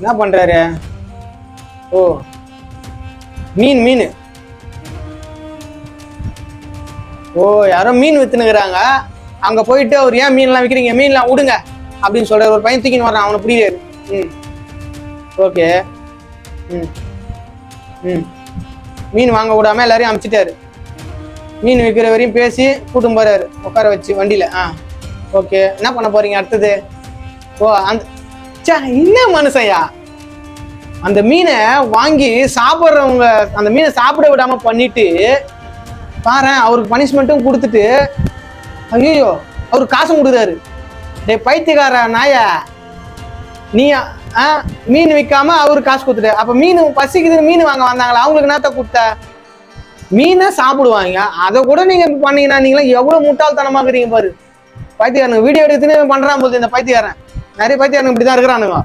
என்ன பண்றாரு? ஓ மீன் மீன். ஓ யாரோ மீன் வித்துனுக்குறாங்க அங்க போயிட்டு அவர் ஏன் மீன்லாம் விற்கிறீங்க மீன்லாம் விடுங்க அப்படின்னு சொல்றாரு. ஒரு பையன் தூக்கின்னு வர்றான் அவனை புரியுது ம். ஓகே. ம். ம். மீன் வாங்க விடாம எல்லாரையும் அமுச்சிட்டாரு மீன் விற்கிற வரையும் பேசி கூட்டும் போறாரு. உட்கார வச்சு வண்டியில. ஆ. ஓகே. என்ன பண்ண போறீங்க? அடுத்தது? ஓ அந்த ச்சே என்ன மனுஷையா அந்த மீனை வாங்கி சாப்பிட்றவங்க அந்த மீனை சாப்பிட விடாம பண்ணிட்டு பாரு அவருக்கு பனிஷ்மெண்ட்டும் கொடுத்துட்டு ஐயோ அவருக்கு காசும் கொடுக்குறாரு. டேய் பைத்தியக்கார நாய நீ ஆ மீன் விற்காம அவரு காசு கொடுத்துட்டு. அப்ப மீன் பசிக்குதுன்னு மீன் வாங்க வந்தாங்களா? அவங்களுக்கு என்னத்த கொடுத்த? மீனை சாப்பிடுவாங்க. அதை கூட நீங்க பண்ணீங்கன்னா நீங்களாம் எவ்வளவு முட்டாள்தனமாக இருக்கிறீங்க பாரு. பைத்தியக்காரனுங்க வீடியோ எடுத்துன்னு பண்றான் போது இந்த பைத்தியக்காரன். நிறைய பைத்தியக்காரனுங்க இப்படிதான் இருக்கிறானுங்க.